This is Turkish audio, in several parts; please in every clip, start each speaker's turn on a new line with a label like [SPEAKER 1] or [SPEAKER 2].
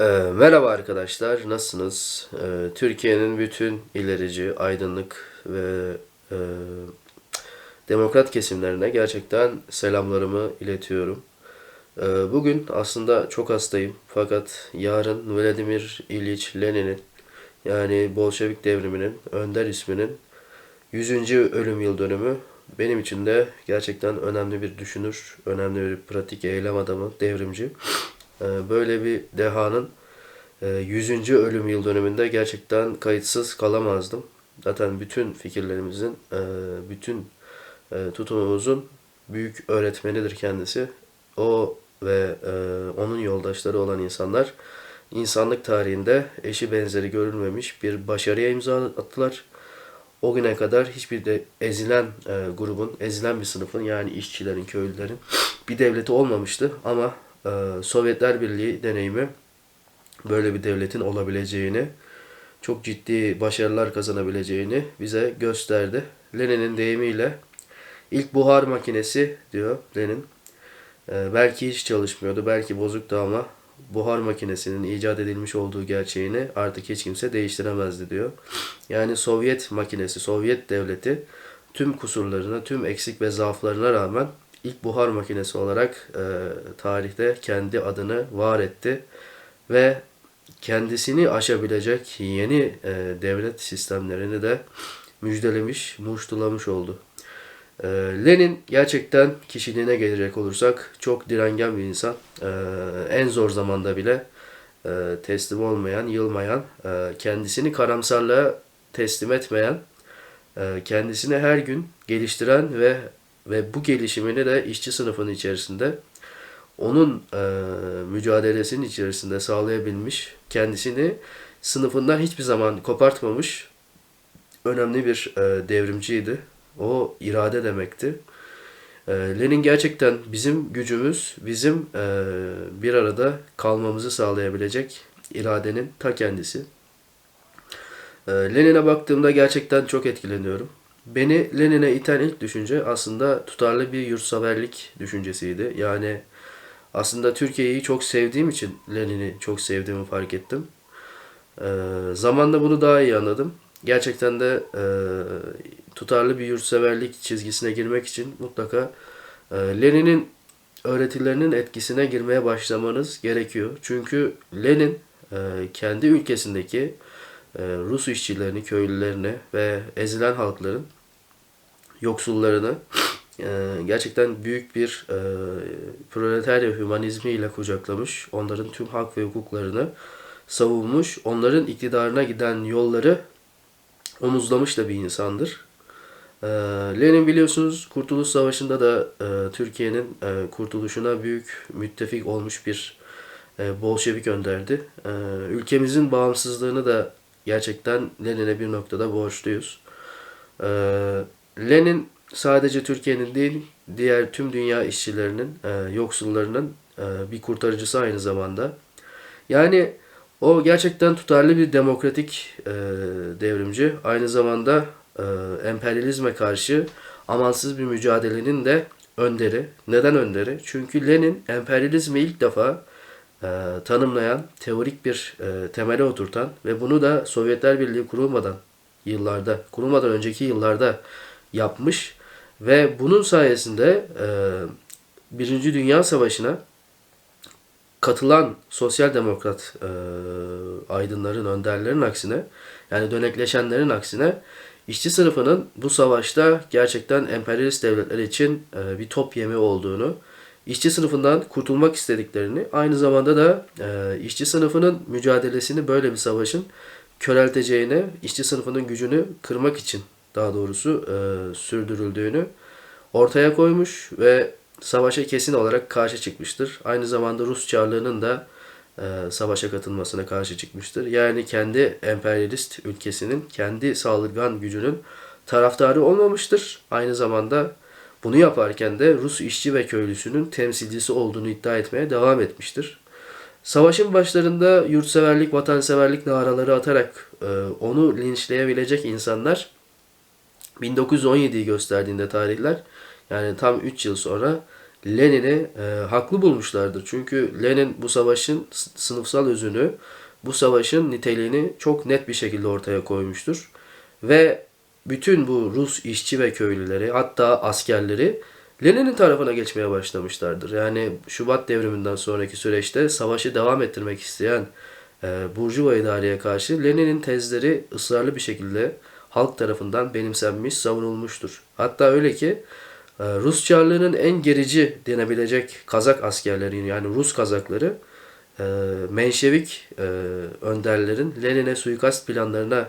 [SPEAKER 1] Ee, merhaba arkadaşlar, nasılsınız? Ee, Türkiye'nin bütün ilerici, aydınlık ve e, demokrat kesimlerine gerçekten selamlarımı iletiyorum. Ee, bugün aslında çok hastayım fakat yarın Vladimir İliç Lenin'in yani Bolşevik devriminin önder isminin 100. ölüm yıl dönümü benim için de gerçekten önemli bir düşünür, önemli bir pratik eylem adamı, devrimci. Ee, Böyle bir dehanın e, 100. ölüm yıl dönümünde gerçekten kayıtsız kalamazdım. Zaten bütün fikirlerimizin, e, bütün e, tutumumuzun büyük öğretmenidir kendisi. O ve e, onun yoldaşları olan insanlar insanlık tarihinde eşi benzeri görülmemiş bir başarıya imza attılar. O güne kadar hiçbir de ezilen e, grubun, ezilen bir sınıfın yani işçilerin, köylülerin bir devleti olmamıştı. Ama e, Sovyetler Birliği deneyimi böyle bir devletin olabileceğini, çok ciddi başarılar kazanabileceğini bize gösterdi. Lenin'in deyimiyle ilk buhar makinesi diyor Lenin. E, belki hiç çalışmıyordu, belki bozuktu ama buhar makinesinin icat edilmiş olduğu gerçeğini artık hiç kimse değiştiremezdi diyor. Yani Sovyet makinesi, Sovyet devleti tüm kusurlarına, tüm eksik ve zaaflarına rağmen ilk buhar makinesi olarak e, tarihte kendi adını var etti ve kendisini aşabilecek yeni e, devlet sistemlerini de müjdelemiş, muştulamış oldu. E, Lenin gerçekten kişiliğine gelecek olursak çok direngen bir insan. E, en zor zamanda bile e, teslim olmayan, yılmayan, e, kendisini karamsarlığa teslim etmeyen, e, kendisini her gün geliştiren ve ve bu gelişimini de işçi sınıfının içerisinde onun e, mücadelesinin içerisinde sağlayabilmiş, kendisini sınıfından hiçbir zaman kopartmamış önemli bir e, devrimciydi. O irade demekti. E, Lenin gerçekten bizim gücümüz, bizim e, bir arada kalmamızı sağlayabilecek iradenin ta kendisi. E, Lenin'e baktığımda gerçekten çok etkileniyorum. Beni Lenin'e iten ilk düşünce aslında tutarlı bir yurtseverlik düşüncesiydi. Yani aslında Türkiye'yi çok sevdiğim için Lenin'i çok sevdiğimi fark ettim. Ee, zamanla bunu daha iyi anladım. Gerçekten de e, tutarlı bir yurtseverlik çizgisine girmek için mutlaka e, Lenin'in öğretilerinin etkisine girmeye başlamanız gerekiyor. Çünkü Lenin e, kendi ülkesindeki e, Rus işçilerini, köylülerini ve ezilen halkların yoksullarını e, gerçekten büyük bir e, proletarya hümanizmiyle kucaklamış. Onların tüm hak ve hukuklarını savunmuş. Onların iktidarına giden yolları omuzlamış da bir insandır. E, Lenin biliyorsunuz Kurtuluş Savaşı'nda da e, Türkiye'nin e, kurtuluşuna büyük müttefik olmuş bir e, Bolşevik önderdi. E, ülkemizin bağımsızlığını da gerçekten Lenin'e bir noktada borçluyuz. E, Lenin sadece Türkiye'nin değil, diğer tüm dünya işçilerinin, e, yoksullarının e, bir kurtarıcısı aynı zamanda. Yani o gerçekten tutarlı bir demokratik e, devrimci. Aynı zamanda emperyalizme karşı amansız bir mücadelenin de önderi. Neden önderi? Çünkü Lenin emperyalizmi ilk defa tanımlayan, teorik bir temele oturtan ve bunu da Sovyetler Birliği kurulmadan yıllarda, kurulmadan önceki yıllarda yapmış ve bunun sayesinde e, Birinci Dünya Savaşı'na katılan sosyal demokrat e, aydınların, önderlerin aksine yani dönekleşenlerin aksine işçi sınıfının bu savaşta gerçekten emperyalist devletler için e, bir top yemi olduğunu, işçi sınıfından kurtulmak istediklerini, aynı zamanda da e, işçi sınıfının mücadelesini böyle bir savaşın körelteceğine, işçi sınıfının gücünü kırmak için daha doğrusu e, sürdürüldüğünü ortaya koymuş ve savaşa kesin olarak karşı çıkmıştır. Aynı zamanda Rus Çarlığı'nın da e, savaşa katılmasına karşı çıkmıştır. Yani kendi emperyalist ülkesinin, kendi saldırgan gücünün taraftarı olmamıştır. Aynı zamanda bunu yaparken de Rus işçi ve köylüsünün temsilcisi olduğunu iddia etmeye devam etmiştir. Savaşın başlarında yurtseverlik, vatanseverlik naraları atarak e, onu linçleyebilecek insanlar 1917'yi gösterdiğinde tarihler yani tam 3 yıl sonra Lenin'i e, haklı bulmuşlardır. Çünkü Lenin bu savaşın sınıfsal özünü, bu savaşın niteliğini çok net bir şekilde ortaya koymuştur. Ve bütün bu Rus işçi ve köylüleri hatta askerleri Lenin'in tarafına geçmeye başlamışlardır. Yani Şubat devriminden sonraki süreçte savaşı devam ettirmek isteyen e, Burjuva idareye karşı Lenin'in tezleri ısrarlı bir şekilde halk tarafından benimsenmiş, savunulmuştur. Hatta öyle ki e, Rus Çarlığı'nın en gerici denebilecek Kazak askerleri yani Rus Kazakları e, Menşevik e, önderlerin Lenin'e suikast planlarına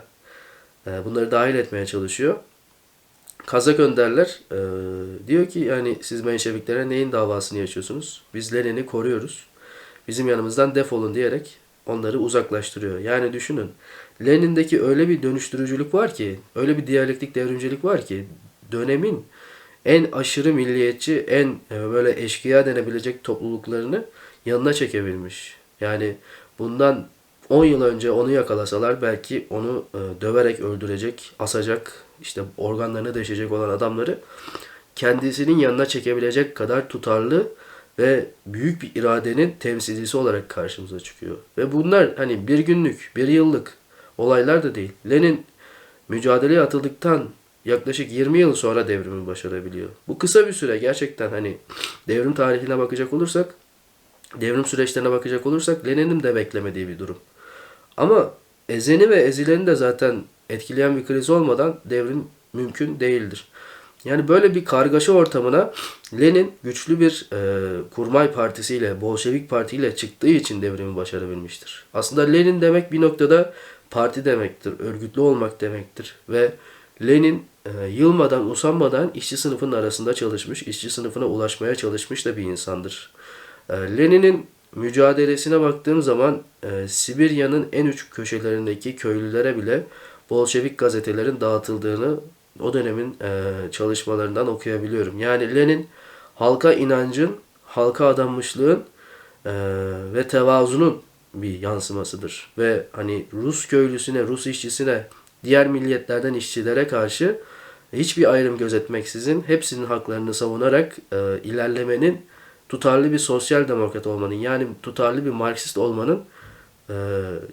[SPEAKER 1] bunları dahil etmeye çalışıyor. Kazak önderler diyor ki yani siz Menşeviklere neyin davasını yaşıyorsunuz? Biz Lenin'i koruyoruz. Bizim yanımızdan defolun diyerek onları uzaklaştırıyor. Yani düşünün Lenin'deki öyle bir dönüştürücülük var ki, öyle bir diyalektik devrimcilik var ki dönemin en aşırı milliyetçi, en e, böyle eşkıya denebilecek topluluklarını yanına çekebilmiş. Yani bundan 10 yıl önce onu yakalasalar belki onu e, döverek öldürecek, asacak, işte organlarını deşecek olan adamları kendisinin yanına çekebilecek kadar tutarlı ve büyük bir iradenin temsilcisi olarak karşımıza çıkıyor. Ve bunlar hani bir günlük, bir yıllık olaylar da değil. Lenin mücadeleye atıldıktan yaklaşık 20 yıl sonra devrimi başarabiliyor. Bu kısa bir süre gerçekten hani devrim tarihine bakacak olursak, devrim süreçlerine bakacak olursak Lenin'in de beklemediği bir durum. Ama ezeni ve ezileni de zaten etkileyen bir kriz olmadan devrim mümkün değildir. Yani böyle bir kargaşa ortamına Lenin güçlü bir e, kurmay partisiyle, Bolşevik partiyle çıktığı için devrimi başarabilmiştir. Aslında Lenin demek bir noktada parti demektir, örgütlü olmak demektir. Ve Lenin e, yılmadan, usanmadan işçi sınıfının arasında çalışmış, işçi sınıfına ulaşmaya çalışmış da bir insandır. E, Lenin'in mücadelesine baktığım zaman e, Sibirya'nın en uç köşelerindeki köylülere bile Bolşevik gazetelerin dağıtıldığını o dönemin e, çalışmalarından okuyabiliyorum. Yani Lenin halka inancın, halka adanmışlığın e, ve tevazunun bir yansımasıdır. Ve hani Rus köylüsüne, Rus işçisine, diğer milliyetlerden işçilere karşı hiçbir ayrım gözetmeksizin hepsinin haklarını savunarak e, ilerlemenin tutarlı bir sosyal demokrat olmanın yani tutarlı bir Marksist olmanın e,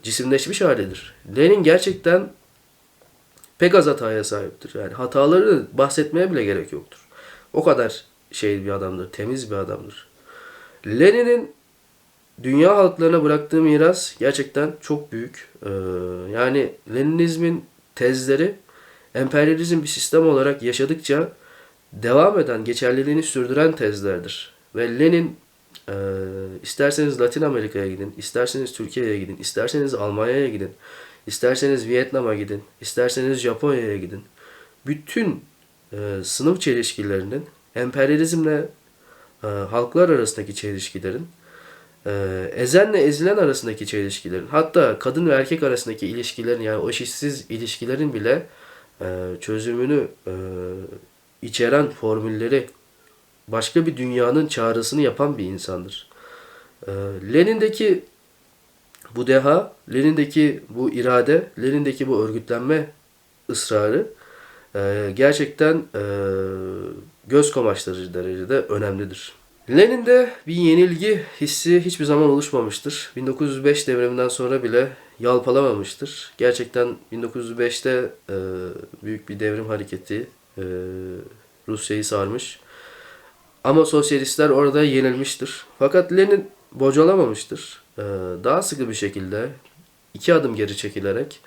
[SPEAKER 1] cisimleşmiş halidir. Lenin gerçekten pek az hataya sahiptir. Yani hataları bahsetmeye bile gerek yoktur. O kadar şey bir adamdır, temiz bir adamdır. Lenin'in dünya halklarına bıraktığı miras gerçekten çok büyük. Ee, yani Leninizmin tezleri emperyalizm bir sistem olarak yaşadıkça devam eden, geçerliliğini sürdüren tezlerdir. Ve Lenin e, isterseniz Latin Amerika'ya gidin, isterseniz Türkiye'ye gidin, isterseniz Almanya'ya gidin, isterseniz Vietnam'a gidin, isterseniz Japonya'ya gidin. Bütün e, sınıf çelişkilerinin, emperyalizmle e, halklar arasındaki çelişkilerin, e, ezenle ezilen arasındaki çelişkilerin, hatta kadın ve erkek arasındaki ilişkilerin yani o eşitsiz ilişkilerin bile e, çözümünü e, içeren formülleri başka bir dünyanın çağrısını yapan bir insandır. E, Lenin'deki bu deha, Lenin'deki bu irade, Lenin'deki bu örgütlenme ısrarı e, gerçekten e, göz kamaştırıcı derecede önemlidir. Lenin'de bir yenilgi hissi hiçbir zaman oluşmamıştır. 1905 devriminden sonra bile yalpalamamıştır. Gerçekten 1905'te e, büyük bir devrim hareketi e, Rusya'yı sarmış. Ama sosyalistler orada yenilmiştir. Fakat Lenin bocalamamıştır. E, daha sıkı bir şekilde iki adım geri çekilerek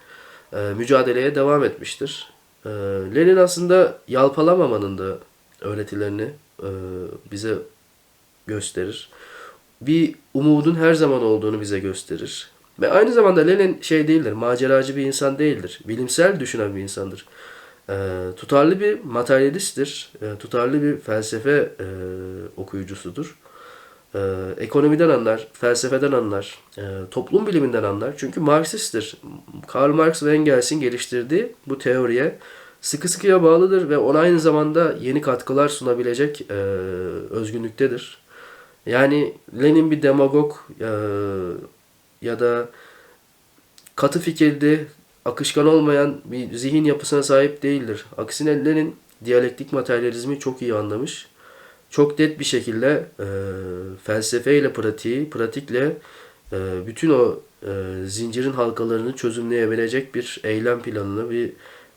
[SPEAKER 1] e, mücadeleye devam etmiştir. E, Lenin aslında yalpalamamanın da öğretilerini e, bize gösterir. Bir umudun her zaman olduğunu bize gösterir. Ve aynı zamanda Lenin şey değildir, maceracı bir insan değildir. Bilimsel düşünen bir insandır. E, tutarlı bir materyalisttir. E, tutarlı bir felsefe e, okuyucusudur. E, ekonomiden anlar, felsefeden anlar, e, toplum biliminden anlar. Çünkü Marksisttir. Karl Marx ve Engels'in geliştirdiği bu teoriye sıkı sıkıya bağlıdır ve ona aynı zamanda yeni katkılar sunabilecek e, özgünlüktedir. Yani Lenin bir demagog e, ya da katı fikirli, akışkan olmayan bir zihin yapısına sahip değildir. Aksine Lenin diyalektik materyalizmi çok iyi anlamış. çok net bir şekilde e, felsefeyle pratiği, pratikle e, bütün o e, zincirin halkalarını çözümleyebilecek bir eylem planını, bir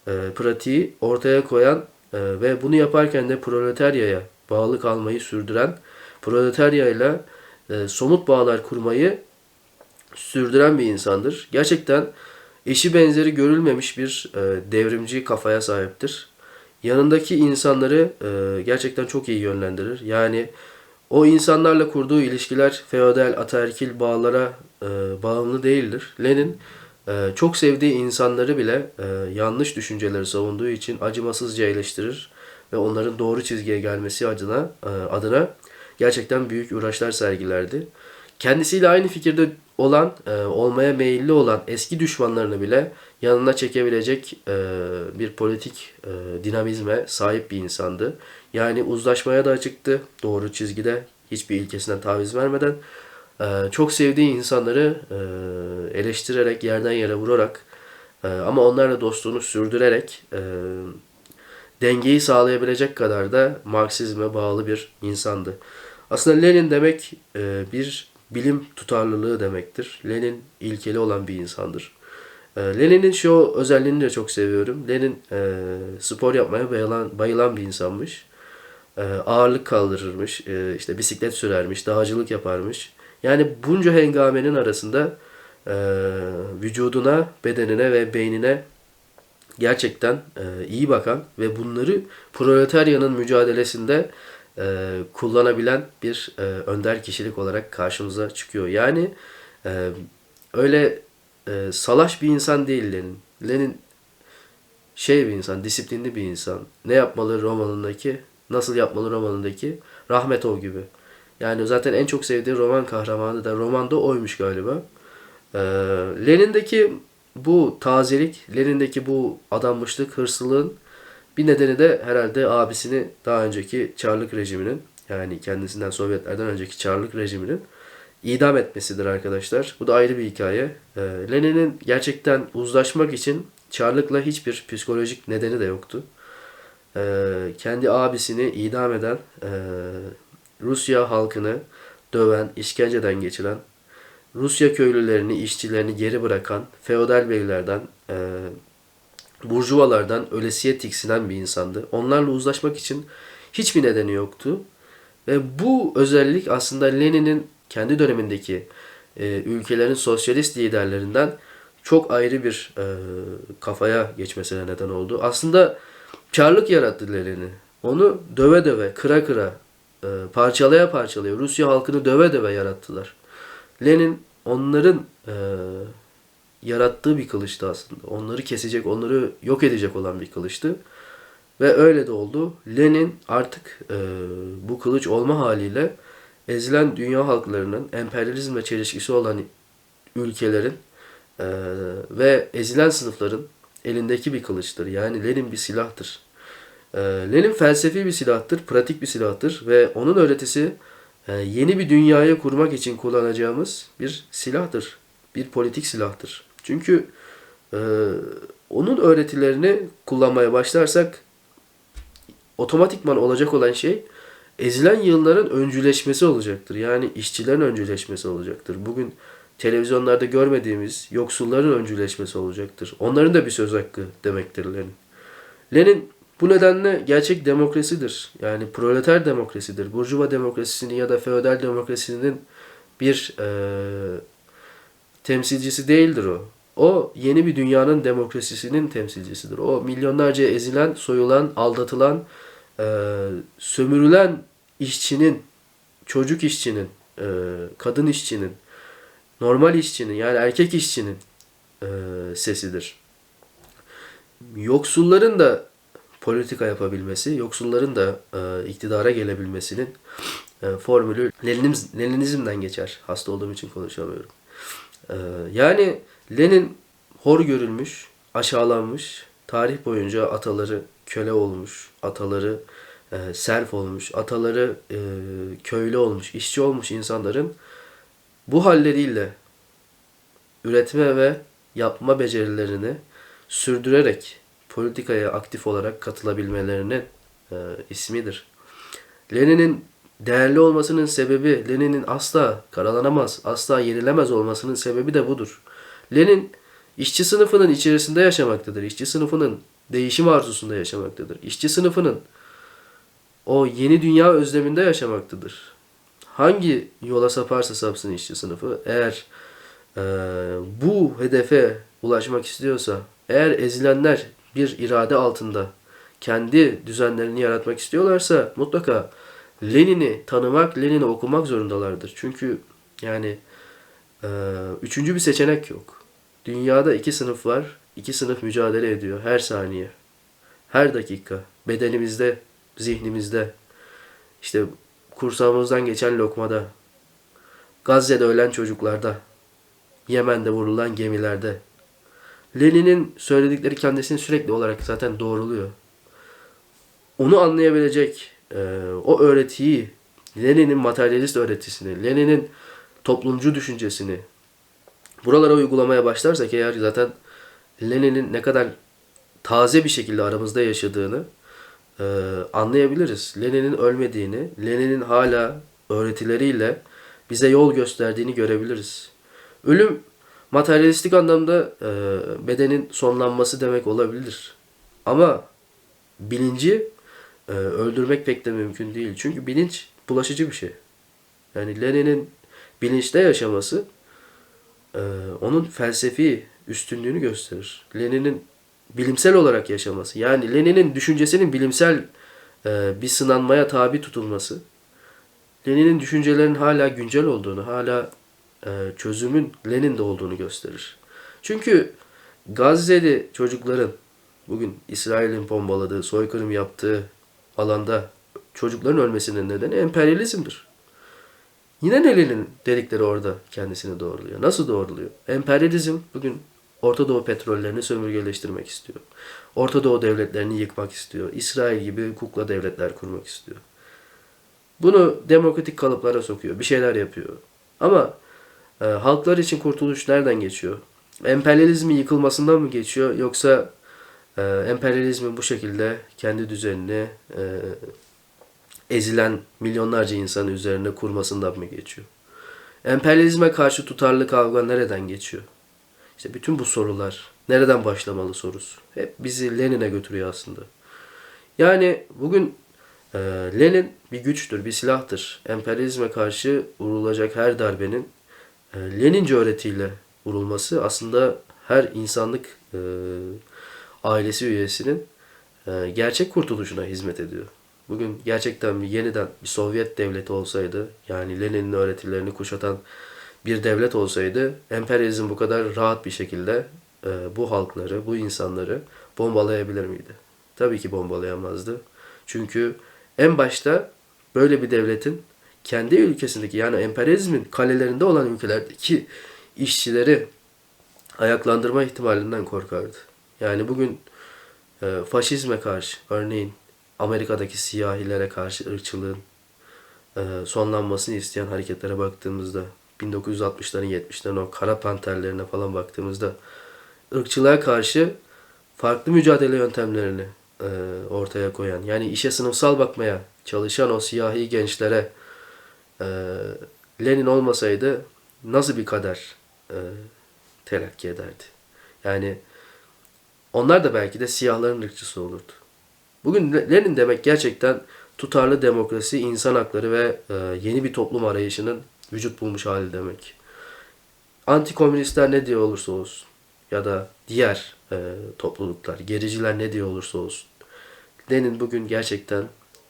[SPEAKER 1] e, pratiği ortaya koyan e, ve bunu yaparken de proletaryaya bağlı kalmayı sürdüren, proletaryayla e, somut bağlar kurmayı sürdüren bir insandır. Gerçekten eşi benzeri görülmemiş bir e, devrimci kafaya sahiptir. Yanındaki insanları e, gerçekten çok iyi yönlendirir. Yani o insanlarla kurduğu ilişkiler feodal, ataerkil bağlara e, bağımlı değildir. Lenin e, çok sevdiği insanları bile e, yanlış düşünceleri savunduğu için acımasızca eleştirir ve onların doğru çizgiye gelmesi adına e, adına gerçekten büyük uğraşlar sergilerdi. Kendisiyle aynı fikirde olan, e, olmaya meyilli olan eski düşmanlarını bile yanına çekebilecek e, bir politik e, dinamizme sahip bir insandı. Yani uzlaşmaya da açıktı, doğru çizgide, hiçbir ilkesinden taviz vermeden. E, çok sevdiği insanları e, eleştirerek, yerden yere vurarak e, ama onlarla dostluğunu sürdürerek e, dengeyi sağlayabilecek kadar da Marksizme bağlı bir insandı. Aslında Lenin demek e, bir bilim tutarlılığı demektir. Lenin ilkeli olan bir insandır. E, Lenin'in şu özelliğini de çok seviyorum. Lenin e, spor yapmaya bayılan, bayılan bir insanmış. E, ağırlık kaldırırmış, e, işte bisiklet sürermiş, dağcılık yaparmış. Yani bunca hengamenin arasında e, vücuduna, bedenine ve beynine gerçekten e, iyi bakan ve bunları proletaryanın mücadelesinde e, kullanabilen bir e, önder kişilik olarak karşımıza çıkıyor. Yani e, öyle e, salaş bir insan değil Lenin. Lenin şey bir insan, disiplinli bir insan. Ne yapmalı romanındaki, nasıl yapmalı romanındaki Rahmetov gibi. Yani zaten en çok sevdiği roman kahramanı da romanda oymuş galiba. E, Lenin'deki bu tazelik, Lenin'deki bu adanmışlık, hırslılığın bir nedeni de herhalde abisini daha önceki Çarlık rejiminin yani kendisinden Sovyetlerden önceki Çarlık rejiminin idam etmesidir arkadaşlar. Bu da ayrı bir hikaye. Ee, Lenin'in gerçekten uzlaşmak için Çarlık'la hiçbir psikolojik nedeni de yoktu. Ee, kendi abisini idam eden, e, Rusya halkını döven, işkenceden geçiren, Rusya köylülerini, işçilerini geri bırakan, feodal beylerden, e, burjuvalardan ölesiye tiksinen bir insandı. Onlarla uzlaşmak için hiçbir nedeni yoktu. Ve bu özellik aslında Lenin'in kendi dönemindeki e, ülkelerin sosyalist liderlerinden çok ayrı bir e, kafaya geçmesine neden oldu. Aslında çarlık yarattı Lenin'i. Onu döve döve, kıra kıra, e, parçalaya parçalaya Rusya halkını döve döve yarattılar. Lenin onların e, yarattığı bir kılıçtı aslında. Onları kesecek, onları yok edecek olan bir kılıçtı. Ve öyle de oldu. Lenin artık e, bu kılıç olma haliyle ezilen dünya halklarının emperyalizmle çelişkisi olan ülkelerin e, ve ezilen sınıfların elindeki bir kılıçtır. Yani Lenin bir silahtır. E, Lenin felsefi bir silahtır, pratik bir silahtır ve onun öğretisi e, yeni bir dünyayı kurmak için kullanacağımız bir silahtır. Bir politik silahtır. Çünkü e, onun öğretilerini kullanmaya başlarsak otomatikman olacak olan şey ezilen yılların öncüleşmesi olacaktır. Yani işçilerin öncüleşmesi olacaktır. Bugün televizyonlarda görmediğimiz yoksulların öncüleşmesi olacaktır. Onların da bir söz hakkı demektir Lenin. Lenin bu nedenle gerçek demokrasidir. Yani proleter demokrasidir. Burjuva demokrasisinin ya da feodal demokrasinin bir e, temsilcisi değildir o. O yeni bir dünyanın demokrasisinin temsilcisidir. O milyonlarca ezilen, soyulan, aldatılan, e, sömürülen işçinin, çocuk işçinin, e, kadın işçinin, normal işçinin yani erkek işçinin e, sesidir. Yoksulların da politika yapabilmesi, yoksulların da iktidara gelebilmesinin formülü Leninizm, Leninizmden geçer. Hasta olduğum için konuşamıyorum. E, yani Lenin hor görülmüş, aşağılanmış, tarih boyunca ataları köle olmuş, ataları e, serf olmuş, ataları e, köylü olmuş, işçi olmuş insanların bu halleriyle üretme ve yapma becerilerini sürdürerek politikaya aktif olarak katılabilmelerinin e, ismidir. Lenin'in değerli olmasının sebebi, Lenin'in asla karalanamaz, asla yenilemez olmasının sebebi de budur. Lenin işçi sınıfının içerisinde yaşamaktadır. İşçi sınıfının değişim arzusunda yaşamaktadır. İşçi sınıfının o yeni dünya özleminde yaşamaktadır. Hangi yola saparsa sapsın işçi sınıfı, eğer e, bu hedefe ulaşmak istiyorsa, eğer ezilenler bir irade altında kendi düzenlerini yaratmak istiyorlarsa mutlaka Lenin'i tanımak, Lenin'i okumak zorundalardır. Çünkü yani e, üçüncü bir seçenek yok. Dünyada iki sınıf var. iki sınıf mücadele ediyor her saniye. Her dakika. Bedenimizde, zihnimizde. işte kursağımızdan geçen lokmada. Gazze'de ölen çocuklarda. Yemen'de vurulan gemilerde. Lenin'in söyledikleri kendisini sürekli olarak zaten doğruluyor. Onu anlayabilecek e, o öğretiyi, Lenin'in materyalist öğretisini, Lenin'in toplumcu düşüncesini buralara uygulamaya başlarsak eğer zaten Lenin'in ne kadar taze bir şekilde aramızda yaşadığını e, anlayabiliriz. Lenin'in ölmediğini, Lenin'in hala öğretileriyle bize yol gösterdiğini görebiliriz. Ölüm materyalistik anlamda e, bedenin sonlanması demek olabilir. Ama bilinci e, öldürmek pek de mümkün değil. Çünkü bilinç bulaşıcı bir şey. Yani Lenin'in bilinçte yaşaması e, onun felsefi üstünlüğünü gösterir. Lenin'in bilimsel olarak yaşaması, yani Lenin'in düşüncesinin bilimsel e, bir sınanmaya tabi tutulması, Lenin'in düşüncelerinin hala güncel olduğunu, hala e, çözümün Lenin'de olduğunu gösterir. Çünkü Gazze'li çocukların bugün İsrail'in bombaladığı, soykırım yaptığı alanda çocukların ölmesinin nedeni emperyalizmdir. Yine Lenin'in dedikleri orada kendisini doğruluyor. Nasıl doğruluyor? Emperyalizm bugün Orta Doğu petrollerini sömürgeleştirmek istiyor. Orta Doğu devletlerini yıkmak istiyor. İsrail gibi kukla devletler kurmak istiyor. Bunu demokratik kalıplara sokuyor. Bir şeyler yapıyor. Ama e, halklar için kurtuluş nereden geçiyor? Emperyalizmin yıkılmasından mı geçiyor? Yoksa e, emperyalizmin bu şekilde kendi düzenini e, ezilen milyonlarca insan üzerine kurmasından mı geçiyor? Emperyalizme karşı tutarlı kavga nereden geçiyor? İşte bütün bu sorular nereden başlamalı sorusu. Hep bizi Lenin'e götürüyor aslında. Yani bugün e, Lenin bir güçtür, bir silahtır. Emperyalizme karşı vurulacak her darbenin e, Lenince öğretiyle vurulması aslında her insanlık e, ailesi üyesinin e, gerçek kurtuluşuna hizmet ediyor. Bugün gerçekten bir yeniden bir Sovyet devleti olsaydı, yani Lenin'in öğretilerini kuşatan bir devlet olsaydı, emperyalizm bu kadar rahat bir şekilde e, bu halkları, bu insanları bombalayabilir miydi? Tabii ki bombalayamazdı. Çünkü en başta böyle bir devletin kendi ülkesindeki yani emperyalizmin kalelerinde olan ülkelerdeki işçileri ayaklandırma ihtimalinden korkardı. Yani bugün e, faşizme karşı örneğin Amerika'daki siyahilere karşı ırkçılığın e, sonlanmasını isteyen hareketlere baktığımızda 1960'ların 70'lerin o kara panterlerine falan baktığımızda ırkçılığa karşı farklı mücadele yöntemlerini e, ortaya koyan yani işe sınıfsal bakmaya çalışan o siyahi gençlere e, Lenin olmasaydı nasıl bir kader e, telakki ederdi? Yani onlar da belki de siyahların ırkçısı olurdu. Bugün Lenin demek gerçekten tutarlı demokrasi, insan hakları ve e, yeni bir toplum arayışının vücut bulmuş hali demek. Antikomünistler ne diyor olursa olsun ya da diğer e, topluluklar, gericiler ne diyor olursa olsun. Lenin bugün gerçekten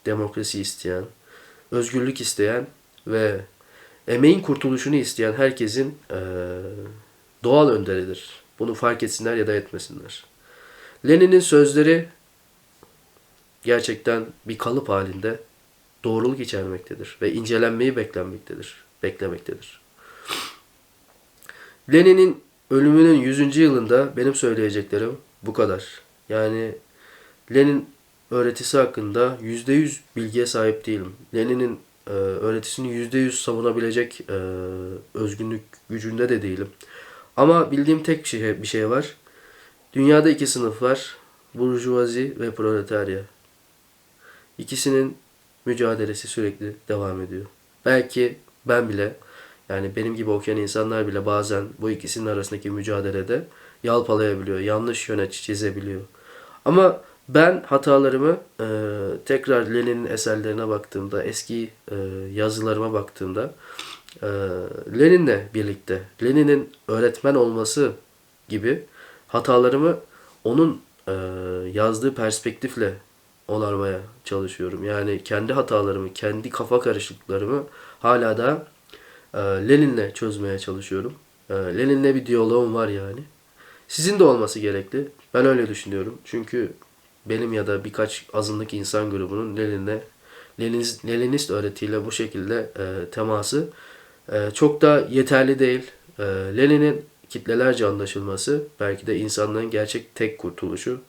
[SPEAKER 1] demokrasi isteyen, özgürlük isteyen ve emeğin kurtuluşunu isteyen herkesin e, doğal önderidir. Bunu fark etsinler ya da etmesinler. Lenin'in sözleri gerçekten bir kalıp halinde doğruluk içermektedir ve incelenmeyi beklenmektedir, beklemektedir. Lenin'in ölümünün 100. yılında benim söyleyeceklerim bu kadar. Yani Lenin öğretisi hakkında %100 bilgiye sahip değilim. Lenin'in e, öğretisini %100 savunabilecek e, özgünlük gücünde de değilim. Ama bildiğim tek şey, bir şey var. Dünyada iki sınıf var. Burjuvazi ve proletarya. İkisinin mücadelesi sürekli devam ediyor. Belki ben bile yani benim gibi okuyan insanlar bile bazen bu ikisinin arasındaki mücadelede yalpalayabiliyor, yanlış yöne çizebiliyor. Ama ben hatalarımı e, tekrar Lenin'in eserlerine baktığımda, eski e, yazılarıma baktığımda e, Lenin'le birlikte, Lenin'in öğretmen olması gibi hatalarımı onun e, yazdığı perspektifle onarmaya çalışıyorum. Yani kendi hatalarımı, kendi kafa karışıklıklarımı hala da e, Lenin'le çözmeye çalışıyorum. E, Lenin'le bir diyaloğum var yani. Sizin de olması gerekli. Ben öyle düşünüyorum. Çünkü benim ya da birkaç azınlık insan grubunun Lenin'le Leninist, öğretiyle bu şekilde e, teması e, çok da yeterli değil. E, Lenin'in kitlelerce anlaşılması belki de insanlığın gerçek tek kurtuluşu.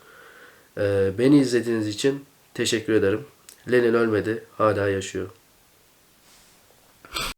[SPEAKER 1] E, beni izlediğiniz için teşekkür ederim. Lenin ölmedi, hala yaşıyor.